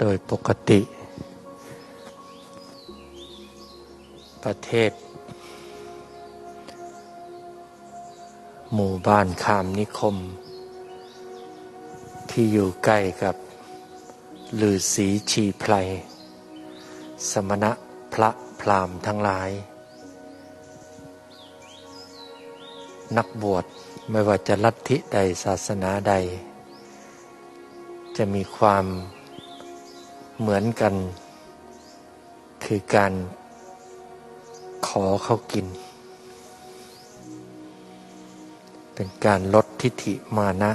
โดยปกติ ประเทศ หมู่บ้านคามนิคม ที่อยู่ใกล้กับลือสีชีไพรสมณะพระพรามทั้งหลาย นักบวชไม่ว่าจะลัทธิใดศาสนาใด จะมีความ เหมือนกัน คือการขอเขากิน เป็นการลดทิฏฐิมานะ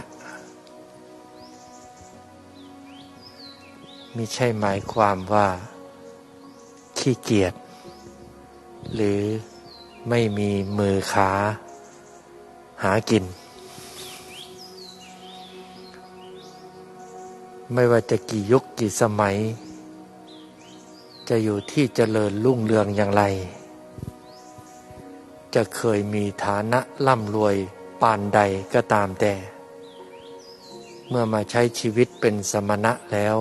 ไม่ใช่หมายความว่า ขี้เกียจหรือไม่มีมือขาหากิน ไม่ว่าจะกี่ยุคกี่สมัย จะอยู่ที่เจริญรุ่งเรืองอย่างไร จะเคยมีฐานะร่ำรวยปานใดก็ตามแต่ เมื่อมาใช้ชีวิตเป็นสมณะแล้ว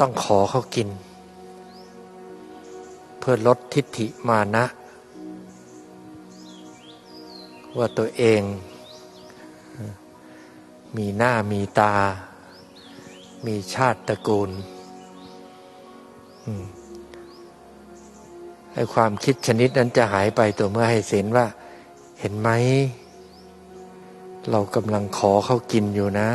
ต้องขอเขากิน เพื่อลดทิฏฐิมานะ ว่าตัวเอง มีหน้ามีตา มีชาติตระกูลไอ้ความคิดชนิดนั้นจะหายไปตัวเมื่อให้เห็นว่า เห็นไหม เรากำลังขอเขากินอยู่นะ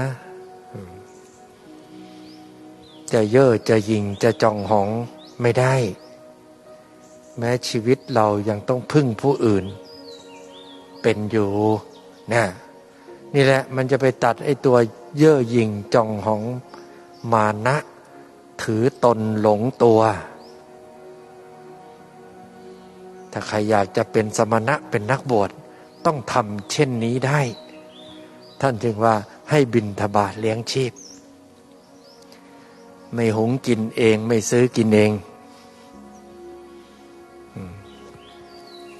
จะเย่อจะยิงจะจองหองไม่ได้ แม้ชีวิตเรายังต้องพึ่งผู้อื่น เป็นอยู่นะ นี่แหละมันจะไปตัดไอ้ตัวเย่อหยิงจองหองมานะ ถือตนหลงตัว ถ้าใครอยากจะเป็นสมณะเป็นนักบวชต้องทำเช่นนี้ได้ ท่านจึงว่าให้บินทบาทเลี้ยงชีพ ไม่หุงกินเองไม่ซื้อกินเอง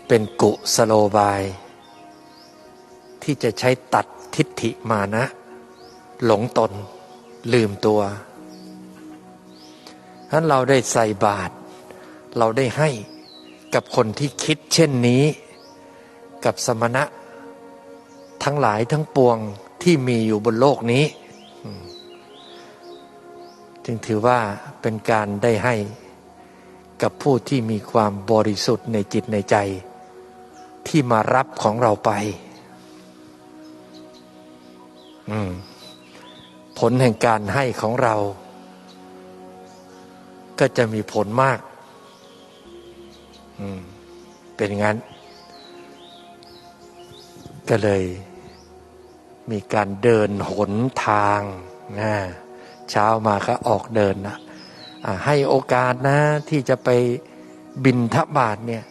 เป็นกุสโลบาย ที่จะใช้ตัด ทิฏฐิมานะ หลงตน ลืมตัวฉะนั้นเราได้ใส่บาตรเราได้ให้กับคนที่คิดเช่นนี้ กับสมณะ ทั้งหลายทั้งปวงที่มีอยู่บนโลกนี้ จึงถือว่าเป็นการได้ให้กับผู้ที่มีความบริสุทธิ์ในจิตในใจ ที่มารับของเราไป ผลแห่งการให้ของเรา ก็จะมีผลมากเป็นงั้น ก็เลยมีการเดินหนทางนะเช้ามาก็ออกเดินนะให้โอกาสนะที่จะไปบินทบาทเนี่ย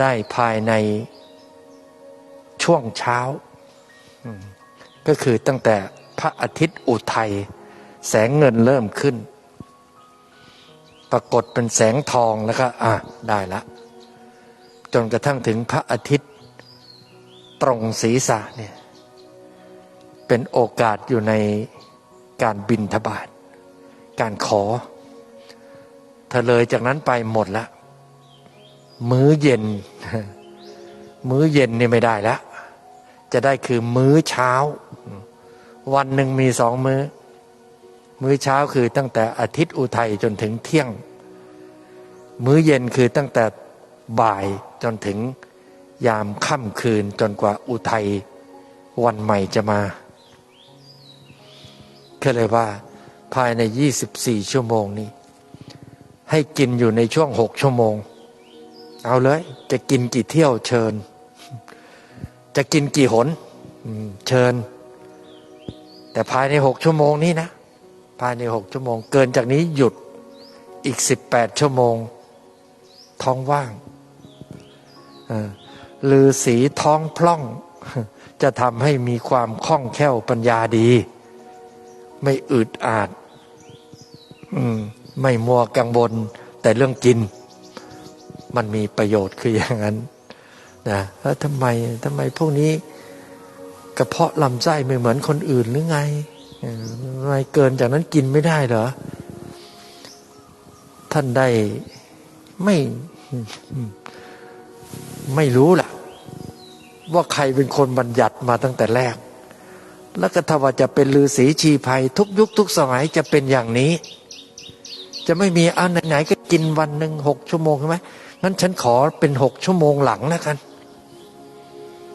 ได้ภายในช่วงเช้า ก็คือตั้งแต่พระอาทิตย์อุทัยแสงเงินเริ่มขึ้น ปรากฏเป็นแสงทองแล้วก็อะได้ละ จนกระทั่งถึงพระอาทิตย์ตรงศีรษะเนี่ยเป็นโอกาสอยู่ในการบินทบาทการขอเธอเลยจากนั้นไปหมดละมื้อเย็น มื้อเย็นนี่ไม่ได้แล้วจะได้คือมื้อเช้า วันหนึ่งมีสองมื้อ มื้อเช้าคือตั้งแต่อาทิตย์อุทัยจนถึงเที่ยง มื้อเย็นคือตั้งแต่บ่ายจนถึงยามค่ำคืนจนกว่าอุทัยวันใหม่จะมาก็เลยว่าภายใน 24 ชั่วโมงนี้ ให้กินอยู่ในช่วงหกชั่วโมง เอาเลย จะกินกี่เที่ยวเชิญ จะกินกี่หนเชิญ แต่ภายในหกชั่วโมงนี้นะ ภายในหกชั่วโมง เกินจากนี้หยุดอีกสิบแปดชั่วโมง ท้องว่างลือสีท้องพล่อง จะทำให้มีความคล่องแคล่วปัญญาดี ไม่อึดอาดไม่มัวกังวลแต่เรื่องกิน มันมีประโยชน์คืออย่างนั้นนะแล้วทำไมทำไมพวกนี้ ระเพาะลำไส้ไม่เหมือนคนอื่นหรือไงออทำไมเกินจากนั้นกินไม่ได้เหรอ ท่านได้ไม่ไม่รู้ล่ะ ว่าใครเป็นคนบัญญัติมาตั้งแต่แรก แล้วก็ถ้าว่าจะเป็นลือสีชีภัย ทุกยุคทุกสมัยจะเป็นอย่างนี้ จะไม่มีอันไหนๆก็กินวันหนึ่งหกชั่วโมงใช่ไหมงั้นฉันขอเป็นหกชั่วโมงหลังแล้วกัน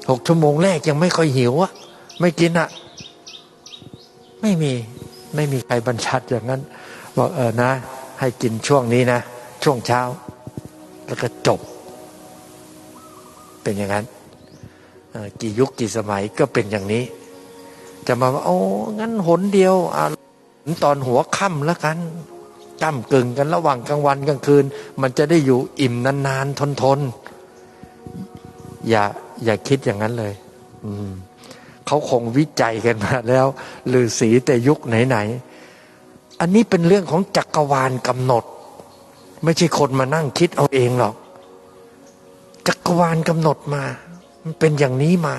หกชั่วโมงแรกยังไม่ค่อยหิวอะไม่กินอะไม่มีไม่มีใครบัญญัติอย่างนั้นบอกเออนะ ให้กินช่วงนี้นะ ช่วงเช้า แล้วก็จบ เป็นอย่างนั้นกี่ยุคกี่สมัยก็เป็นอย่างนี้ จะมาว่าโอ้งั้นหนเดียวอะตอนหัวค่ำแล้วกันก้ากึ่งกันระหว่างกลางวันกลางคืน มันจะได้อยู่อิ่มนานๆทนๆอย่า อย่าคิดอย่างนั้นเลย อืมเขาคงวิจัยกันมาแล้วฤาษีแต่ยุคไหนๆอันนี้เป็นเรื่องของจักรวาลกำหนด ไม่ใช่คนมานั่งคิดเอาเองหรอก จักรวาลกำหนดมา มันเป็นอย่างนี้มา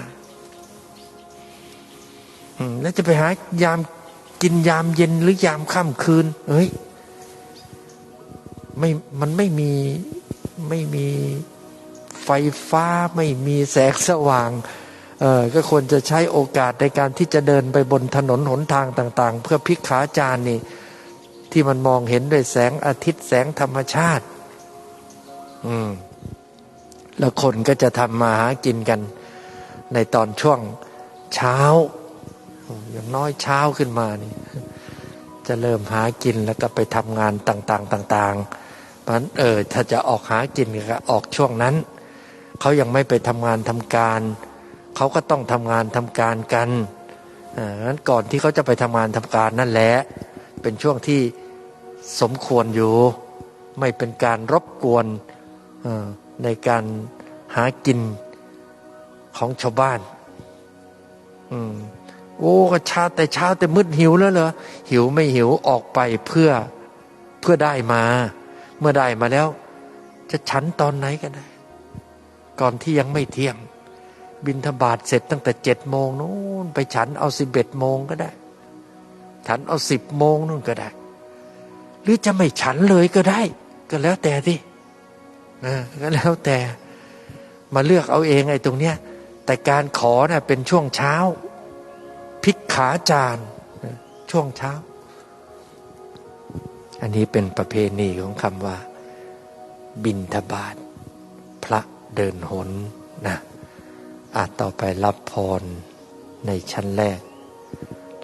อืแล้วจะไปหายามกินยามเย็นหรือยามค่ำคืนเฮ้ยไม่มันไม่มีไม่มี ไฟฟ้าไม่มีแสงสว่างเออก็ควรจะใช้โอกาสในการที่จะเดินไปบนถนนหนทางต่าง ๆ เพื่อพิกขาจารนี่ ที่มันมองเห็นด้วยแสงอาทิตย์แสงธรรมชาติ อืม แล้วคนก็จะทำมาหากินกัน ในตอนช่วงเช้า อย่างน้อยเช้าขึ้นมานี่ จะเริ่มหากินแล้วก็ไปทำงานต่าง ๆ ต่าง ๆ เพราะฉะนั้นเออถ้าจะออกหากินก็ออกช่วงนั้น เขายังไม่ไปทำงานทำการ เขาก็ต้องทำงานทำการกันงั้นก่อนที่เขาจะไปทำงานทำการนั่นแหละ เป็นช่วงที่สมควรอยู่ ไม่เป็นการรบกวนในการหากินของชาวบ้าน อืมโอ้ก็เช้าแต่เช้าแต่มืดหิวแล้วเหรอหิวไม่หิวออกไปเพื่อเพื่อได้มา เมื่อได้มาแล้ว จะฉันตอนไหนก็ได้ ก่อนที่ยังไม่เที่ยง บินทบาทเสร็จตั้งแต่เจ็ดโมงนู้นไปฉันเอาสิบเอ็ดโมงก็ได้ ฉันเอาสิบโมงนู่นก็ได้ หรือจะไม่ฉันเลยก็ได้ ก็แล้วแต่ที่ก็แล้วแต่มาเลือกเอาเองไอ้ตรงเนี้ยแต่การขอเนะ่ะเป็นช่วงเช้าพิกขาจารช่วงเช้า อันนี้เป็นประเพณีของคำว่า บินทบาทพระ เดินหนนะอาจต่อไปรับพรในชั้นแรก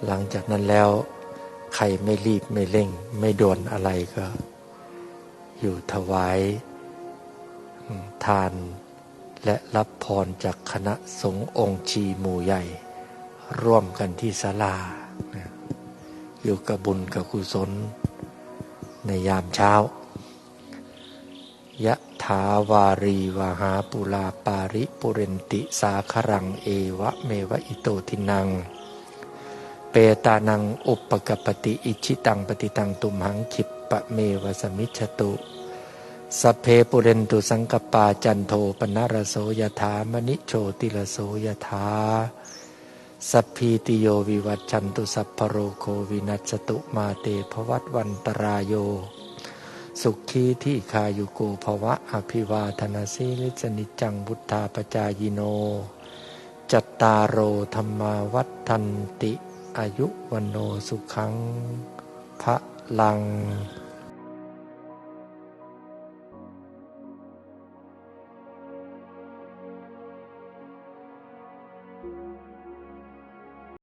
หลังจากนั้นแล้วใครไม่รีบไม่เร่ง ไม่ด่วนอะไรก็ อยู่ถวายทานและรับพรจากคณะสงฆ์องค์ชีหมู่ใหญ่ ร่วมกันที่ศาลา อยู่กับบุญกับกุศล ในยามเช้ายะ ถาวารีวาหาปุลาปาริปุเรนติสาครังเอวะเมวะอิโตทินัง เปตานังอุปกปปติอิชิตังปฏิตังตุมหังคิปปะเมวะสมิชตุสเพปุเรนตุสังกปาจันโทปนรโสยถามณิโชติรโสยถาสัพพีติโยวิวัตชันตุสัพพโรโควินัสตุมาเตภวัตวันตรายโย สุขีที่คายุโกภวะอภิวาธนาสีลิสนิจังบุทธาปจายโน จัตตารโอธรรมาวัฒนติ อายุวันโนสุขังพระลัง